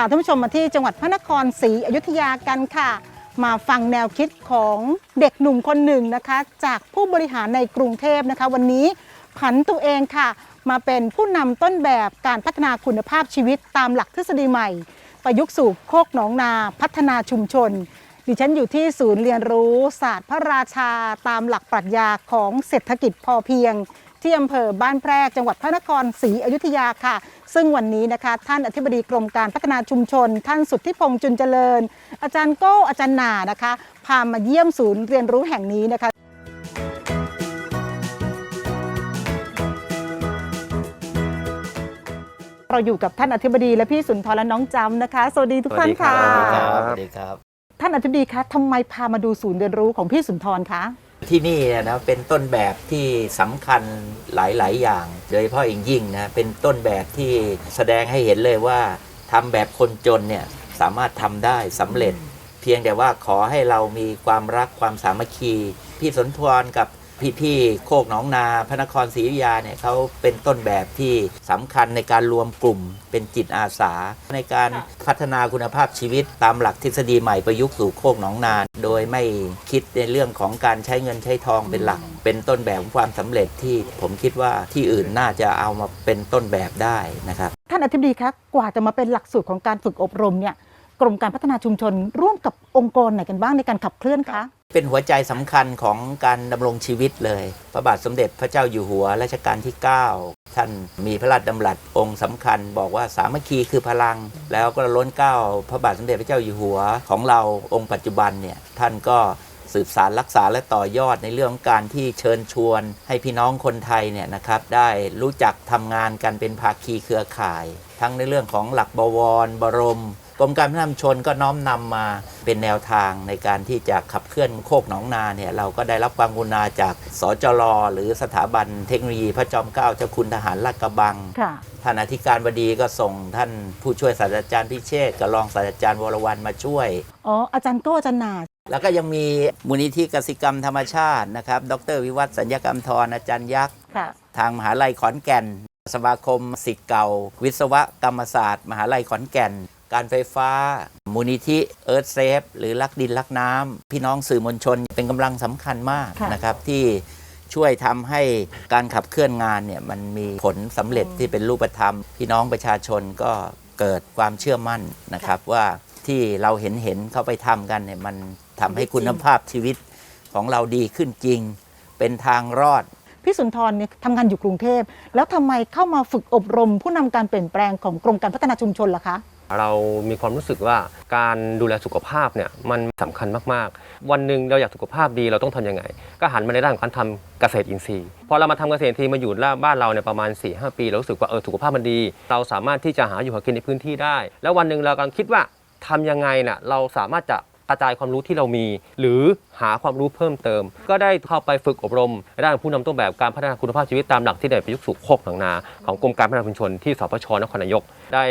าท่านผู้ชมมาที่จังหวัดพระนครศรีอยุธยากันค่ะ มาฟังแนวคิดของเด็กหนุ่มคนหนึ่งนะคะ จากผู้บริหารในกรุงเทพนะคะ วันนี้ผันตัวเองค่ะ มาเป็นผู้นำต้นแบบการพัฒนาคุณภาพชีวิตตามหลักทฤษฎีใหม่ ประยุกต์สู่โคกหนองนาพัฒนาชุมชน ดิฉันอยู่ที่ศูนย์เรียนรู้ศาสตร์พระราชาตามหลักปรัชญาของเศรษฐกิจพอเพียง ที่อำเภอบ้านแพรกจังหวัดพระนครศรีอยุธยาค่ะ ซึ่งวันนี้นะคะท่านอธิบดีกรมการพัฒนาชุมชน ท่านสุทธิพงษ์จุนเจริญ อาจารย์โก้อาจารย์หนานะคะพามาเยี่ยมศูนย์เรียนรู้แห่งนี้นะคะเราอยู่กับท่านอธิบดีและพี่สุนทรและน้องจำนะคะ สวัสดีทุกท่านค่ะ สวัสดีคครัรับบสวัสดีครับ ท่านอธิบดีคะทำไมพามาดูศูนย์เรียนรู้ของพี่สุนทรคะ ที่นี่เนี่ยนะเป็นต้นแบบที่สำคัญหลาย ๆ อย่าง โดยเฉพาะอย่างยิ่งนะเป็นต้นแบบที่แสดงให้เห็นเลยว่าทำแบบคนจนเนี่ยสามารถทำได้สำเร็จ เพียงแต่ว่าขอให้เรามีความรักความสามัคคี พี่สนทรกับ พี่ๆโคกหนองนา พระนครศรีอยุธยาเนี่ยเขาเป็นต้นแบบที่สำคัญในการรวมกลุ่ม เป็นจิตอาสา ในการพัฒนาคุณภาพชีวิตตามหลักทฤษฎีใหม่ประยุกต์สู่โคกหนองนา โดยไม่คิดในเรื่องของการใช้เงินใช้ทองเป็นหลัก เป็นต้นแบบของความสำเร็จที่ผมคิดว่าที่อื่นน่าจะเอามาเป็นต้นแบบได้นะครับ ท่านอธิบดีคะกว่าจะมาเป็นหลักสูตรของการฝึกอบรมเนี่ยกรมการพัฒนาชุมชนร่วมกับองค์กรไหนกันบ้างในการขับเคลื่อนคะ เป็นหัวใจสำคัญของการดำรงชีวิตเลย พระบาทสมเด็จพระเจ้าอยู่หัวรัชกาลที่ 9 ท่านมีพระราชดำรัสองค์สำคัญ บอกว่าสามัคคีคือพลัง แล้วก็ล้นเกล้าพระบาทสมเด็จพระเจ้าอยู่หัวของเราองค์ปัจจุบันเนี่ยท่านก็สืบสารรักษาและต่อยอดในเรื่องการที่เชิญชวน ให้พี่น้องคนไทยเนี่ยนะครับได้รู้จักทำงานกันเป็นภาคีเครือข่าย ทั้งในเรื่องของหลักบวรบรม กรมการพัฒนาชุมชนก็น้อมนำมาเป็นแนวทางในการที่จะขับเคลื่อนโคกหนองนาเนี่ยเราก็ได้รับความกรุณาจากสจรหรือสถาบันเทคโนโลยีพระจอมเกล้าเจ้าคุณทหารลาดกระบังค่ะท่านอธิการบดีก็ส่งท่านผู้ช่วยศาสตราจารย์พิเชษฐ์กับรองศาสตราจารย์วรวรรณมาช่วยอ๋ออาจารย์โก้อาจารย์หนาแล้วก็ยังมีมูลนิธิกสิกรรมธรรมชาตินะครับ ดรวิวัฒน์สัญญกรรมทรอาจารย์ยักษ์ค่ะทางมหาลัยขอนแก่น สมาคมศิษย์เก่า วิศวกรรมศาสตร์ มหาลัยขอนแก่น การไฟฟ้า มูลนิธิเอิร์ธเซฟหรือรักดินรักน้ำพี่น้องสื่อมวลชนเป็นกำลังสำคัญมากค่ะนะครับที่ช่วยทำให้การขับเคลื่อนงานเนี่ยมันมีผลสำเร็จที่เป็นรูปธรรม พี่น้องประชาชนก็เกิดความเชื่อมั่นนะครับว่าที่เราเห็นเห็นๆเข้าไปทำกันเนี่ยมันทำให้คุณภาพชีวิตของเราดีขึ้นจริง เป็นทางรอดพี่สุนทรเนี่ยทำงานอยู่กรุงเทพ แล้วทำไมเข้ามาฝึกอบรมผู้นำการเปลี่ยนแปลงของกรมการพัฒนาชุมชนล่ะคะ เรามีความรู้สึกว่าการดูแลสุขภาพเนี่ยมันสำคัญมากๆ วันหนึ่งเราอยากสุขภาพดีเราต้องทำยังไง ก็หันมาในด้านของการทำเกษตรอินทรีย์พอเรามาทำเกษตรอินทรีย์มาอยู่บ้านเราเนี่ยประมาณ4ีหปีเรารู้สึกว่าเออสุขภาพมันดี เราสามารถที่จะหาอยู่หากินในพื้นที่ได้ แล้ววันหนึ่งเรากำลังคิดว่าทำยังไงน่ะเราสามารถจะกระจายความรู้ที่เรามี หรือหาความรู้เพิ่มเติม ก็ได้เข้าไปฝึกอบรมในด้านผู้นำต้นแบบการพัฒนาคุณภาพชีวิตตามหลักที่ได้ประยุกต์สู่โคกหนองนา ของกรมการพัฒนาชุมชนที่สพชนครนายก ได้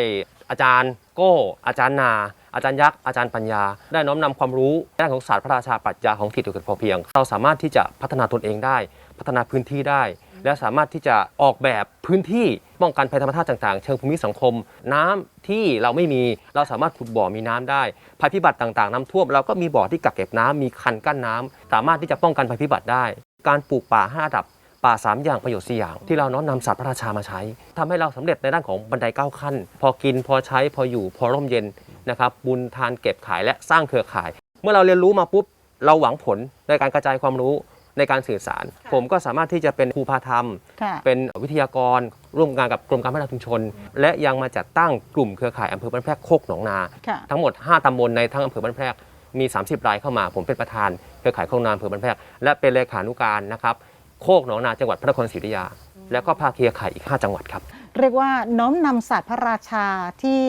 อาจารย์โก้ อาจารย์นา อาจารย์ยักษ์ อาจารย์ปัญญา ได้น้อมนำความรู้ด้านของศาสตร์พระราชาปรัชญาของทิศเกิจพอเพียง เราสามารถที่จะพัฒนาตนเองได้ พัฒนาพื้นที่ได้ และสามารถที่จะออกแบบพื้นที่ป้องกันภัยธรรมชาติต่างๆ เชิงภูมิสังคม น้ำที่เราไม่มีเราสามารถขุดบ่อมีน้ำได้ ภัยพิบัติต่างๆ น้ำท่วมเราก็มีบ่อที่กักเก็บน้ำมีคันกั้นน้ำสามารถที่จะป้องกันภัยพิบัติได้ การปลูกป่าห้าระดับ ป่าสามอย่างประโยชน์สี่อย่าง ที่เราน้อมนำศาสตร์พระราชามาใช้ทำให้เราสำเร็จในด้านของบันไดเก้าขั้น พอกินพอใช้พออยู่พอร่มเย็นนะครับบุญทานเก็บขายและสร้างเครือข่าย เมื่อเราเรียนรู้มาปุ๊บเราหวังผลในการกระจายความรู้ในการสื่อสาร ผมก็สามารถที่จะเป็นครูพาธรรมค่ะเป็นวิทยากร ร่วมงานกับกรมการพัฒนาชุมชน และยังมาจัดตั้งกลุ่มเครือข่ายอำเภอบ้านแพรกโคกหนองนาค่ะทั้งหมด 5ตำบลในทั้งอำเภอบ้านแพรกมี 30 รายเข้ามา ผมเป็นประธานเครือข่ายโคกหนองนาอำเภอบ้านแพรกและเป็นเลขานุการนะครับ โคกหนองนาจังหวัดพระนครศรีอยุธยา แล้วก็ภาคีเครือข่ายอีก 5 จังหวัดครับ เรียกว่าน้อมนำศาสตร์พระราชาที่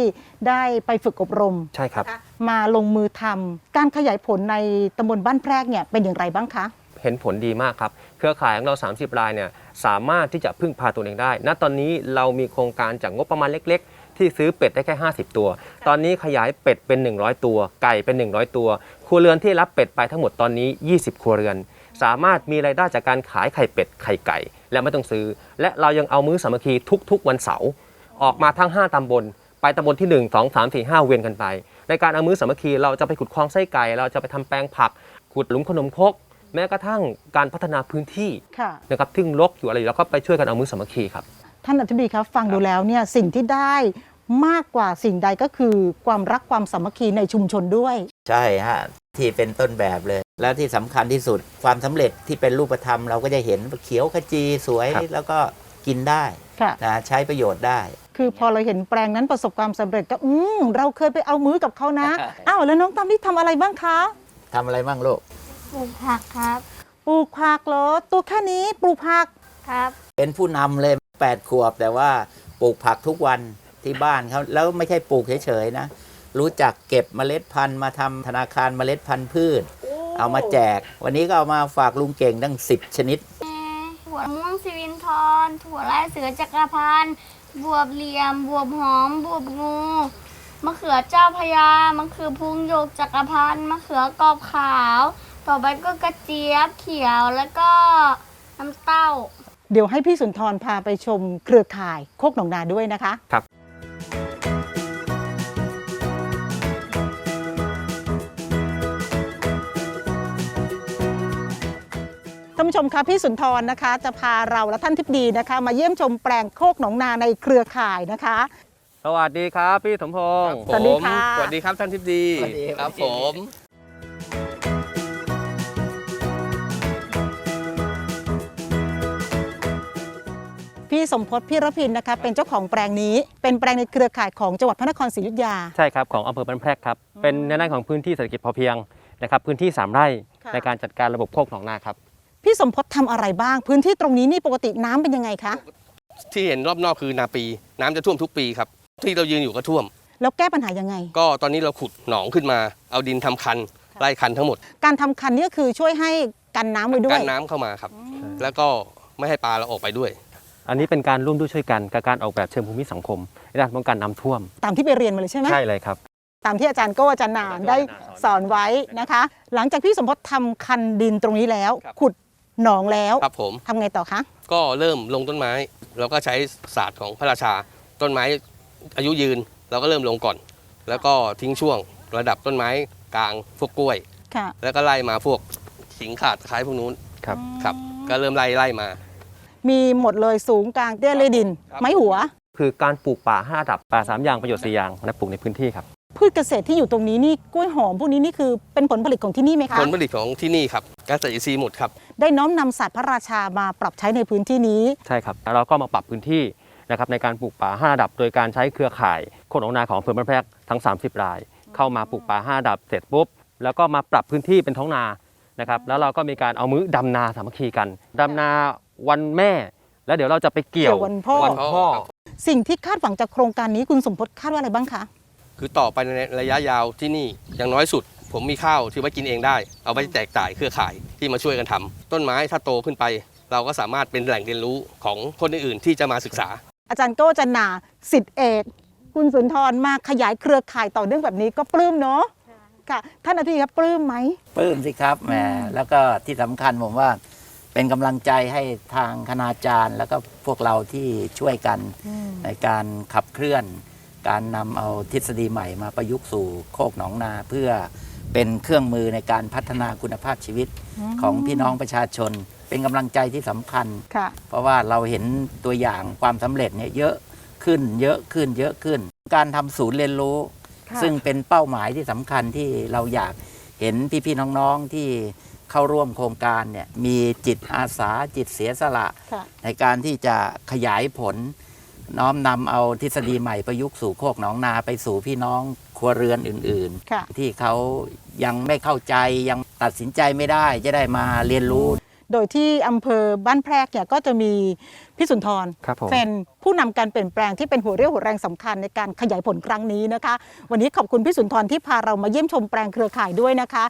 ได้ไปฝึกอบรม ใช่ครับ มาลงมือทำการขยายผลในตำบลบ้านแพรกเนี่ยเป็นอย่างไรบ้างคะ เห็นผลดีมากครับ เครือข่ายของเรา 30 รายเนี่ยสามารถที่จะพึ่งพาตัวเองได้ ณ ตอนนี้เรามีโครงการจากงบประมาณเล็ก ๆ ที่ซื้อเป็ดได้แค่ 50 ตัว ตอนนี้ขยายเป็ดเป็น 100 ตัว ไก่เป็น 100 ตัว ครัวเรือนที่รับเป็ดไปทั้งหมดตอนนี้ 20 ครัวเรือน สามารถมีรายได้จากการขายไข่เป็ดไข่ไก่ และไม่ต้องซื้อ และเรายังเอามื้อสามัคคีทุก ๆ วันเสาร์ออกมาทั้ง 5ตำบล ไปตำบลที่ 1 2 3 4 5 เวียนกันไป ในการเอามือสามัคคีเราจะไปขุดคลองไส้ไก่ เราจะไปทำแปลงผัก ขุดหลุมขนมครกแม้กระทั่งการพัฒนาพื้นที่ค่ะนะครับที่รกอยู่อะไรอยู่เราก็ไปช่วยกันเอามือสามัคคีครับท่านอธิบดีครับฟังดูแล้วเนี่ยสิ่งที่ได้มากกว่าสิ่งใดก็คือความรักความสามัคคีในชุมชนด้วย ใช่ฮะที่เป็นต้นแบบเลย แล้วที่สำคัญที่สุดความสำเร็จที่เป็นรูปธรรม เราก็จะเห็นเขียวขจีสวยครับแล้วก็กินได้ค่ะนะใช้ประโยชน์ได้ คือพอเราเห็นแปลงนั้นประสบความสำเร็จก็อืมเราเคยไปเอามือกับเขานะอ้าวแล้วน้องตามที่ทำอะไรบ้างคะทำอะไรบ้างลูกปลูกผักครับปลูกผักเหรอตัวแค่นี้ปลูกผักครับ เป็นผู้นำเลย8ขวบแต่ว่าปลูกผักทุกวันที่บ้านเขาแล้วไม่ใช่ปลูกเฉยๆนะ รู้จักเก็บเมล็ดพันธุ์มาทำธนาคารเมล็ดพันธุ์พืช เอามาแจก วันนี้ก็เอามาฝากลุงเก่งตั้ง 10 ชนิดแม่ถั่วม่วงสิรินทรถั่วลายเสือจักรพันธ์บวบเหลี่ยม บวบหอม บวบงูมะเขือเจ้าพญามะเขือพุงโยกจักรพันธ์มะเขือกรอบขาว ต่อไปก็กระเจี๊ยบเขียวแล้วก็น้ำเต้า เดี๋ยวให้พี่สุนทรพาไปชมเครือข่ายโคกหนองนาด้วยนะคะ ครับ ท่านผู้ชมคะพี่สุนทรนะคะ จะพาเราและท่านทิพดีนะคะ มาเยี่ยมชมแปลงโคกหนองนาในเครือข่ายนะคะ สวัสดีครับพี่สมพงษ์สวัสดีค่ะ สวัสดีครับท่านทิพดีสวัสดีครับสวัสดีผม พี่สมพศพี่รพินนะคะ เป็นเจ้าของแปลงนี้ เป็นแปลงในเครือข่ายของจังหวัดพระนครศรีอยุธยา ใช่ครับ ของอำเภอบ้านแพรกครับ เป็นในด้านของพื้นที่เศรษฐกิจพอเพียงนะครับพื้นที่ 3 ไร่ค่ะ ในการจัดการระบบโคกหนองนาครับ พี่สมพศทำอะไรบ้าง พื้นที่ตรงนี้นี่ปกติน้ำเป็นยังไงคะ ที่เห็นรอบนอกคือนาปี น้ำจะท่วมทุกปีครับ ที่เรายืนอยู่ก็ท่วม แล้วแก้ปัญหายังไง ก็ตอนนี้เราขุดหนองขึ้นมา เอาดินทำคันไล่คันทั้งหมดการทำคันนี่ก็คือช่วยให้กันน้ำไว้ด้วกัย นน้ำเข้ามาครับ แล้วก็ไม่ให้ปลาเราออกไปด้วย อันนี้เป็นการร่วมด้วยช่วยกันกับการออกแบบเชิงภูมิสังคมในด้านป้องกันน้ำท่วม ตามที่ไปเรียนมาเลยใช่ไหม ใช่เลยครับ ตามที่อาจารย์โก้อาจารย์นานได้สอนไว้นะคะ หลังจากพี่สมพศทำคันดินตรงนี้แล้ว ครับ ขุด หนองแล้วครับผม ทำไงต่อคะ ก็เริ่มลงต้นไม้เราก็ใช้ศาสตร์ของพระราชา ต้นไม้อายุยืนเราก็เริ่มลงก่อน แล้วก็ทิ้งช่วงระดับต้นไม้กลางพวกกล้วย ค่ะแล้วก็ไล่มาพวกขิงขาดคล้ายพวกนู้นครับ ครับ ก็เริ่มไล่ไล่มา มีหมดเลยสูงกลางเตี้ยเลยดิน ครับ ไม้หัว คือการปลูกป่าห้าระดับป่าสามอย่างประโยชน์สี่อย่างนะปลูกในพื้นที่ครับพื ชเกษตรที่อยู่ตรงนี้นี่กล้วยหอมพวกนี้นี่คือเป็นผลผลิตของที่นี่ไหมคะผลผลิตของที่นี่ครับเกษตรอินทรีย์หมดครับได้น้อมนำศาสตร์พระราชามาปรับใช้ในพื้นที่นี้ ใช่ครับแล้วเราก็มาปรับพื้นที่นะครับในการปลูกป่าห้าระดับ โดยการใช้เครือข่ายโคกหนองนาของอำเภอบ้านแพรกทั้ง 30 ราย เข้ามาปลูกป่าห้าระดับเสร็จปุ๊บแล้วก็มาปรับพื้นที่เป็นท้องนานะครับแล้วเราก็มีการเอามื้อดำนาสามัคคีกันดำนาวันแม่ แล้วเดี๋ยวเราจะไปเกี่ยวเกี่ยววันพ่อ วันพ่อ สิ่งที่คาดหวังจากโครงการนี้คุณสมพศคาดว่าอะไรบ้างคะ คือต่อไปในระยะยาวที่นี่อย่างน้อยสุด ผมมีข้าวที่ไว้กินเองได้ เอาไปแจกจ่ายเครือข่ายที่มาช่วยกันทำต้นไม้ถ้าโตขึ้นไป เราก็สามารถเป็นแหล่งเรียนรู้ของคนอื่นๆที่จะมาศึกษา อาจารย์โก้อาจันนาสิทธิเอกคุณสุนทรมาขยายเครือข่ายต่อเนื่องแบบนี้ก็ปลื้มเนาะค่ะท่านอธิบดีครับปลื้มไหมปลื้มสิครับแหมแล้วก็ที่สำคัญผมว่าเป็นกำลังใจให้ทางคณาจารย์ แล้วก็พวกเราที่ช่วยกันในการขับเคลื่อน การนำเอาทฤษฎีใหม่มาประยุกต์สู่โคกหนองนาเพื่อเป็นเครื่องมือในการพัฒนาคุณภาพชีวิตของพี่น้องประชาชน เป็นกำลังใจที่สำคัญ ค่ะ เพราะว่าเราเห็นตัวอย่างความสำเร็จเนี่ยเยอะขึ้นเยอะขึ้นเยอะขึ้น การทำศูนย์เรียนรู้ ค่ะ ซึ่งเป็นเป้าหมายที่สำคัญที่เราอยากเห็นพี่ๆน้องๆที่เข้าร่วมโครงการเนี่ยมีจิตอาสาจิตเสียสละ ค่ะ ในการที่จะขยายผล น้อมนำเอาทฤษฎีใหม่ประยุกต์สู่โคกหนองนาไปสู่พี่น้องครัวเรือนอื่นค่ะ ๆ ที่เขายังไม่เข้าใจยังตัดสินใจไม่ได้จะได้มาเรียนรู้ โดยที่อำเภอบ้านแพรกเนี่ยก็จะมีพี่สุนทรครับผม เป็นผู้นำการเปลี่ยนแปลงที่เป็นหัวเรี่ยวหัวแรงสำคัญในการขยายผลครั้งนี้นะคะ วันนี้ขอบคุณพี่สุนทรที่พาเรามาเยี่ยมชมแปลงเครือข่ายด้วยนะคะ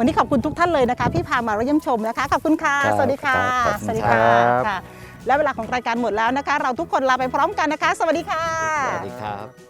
วันนี้ขอบคุณทุกท่านเลยนะคะที่พามาเยี่ยมชมนะคะ ขอบคุณค่ะ ครับสวัสดีค่ะ ครับขอบคุณสวัสดีครัค่ะบค่ะ และเวลาของรายการหมดแล้วนะคะ เราทุกคนลาไปพร้อมกันนะคะ สวัสดีค่ะ สวัสดีครับ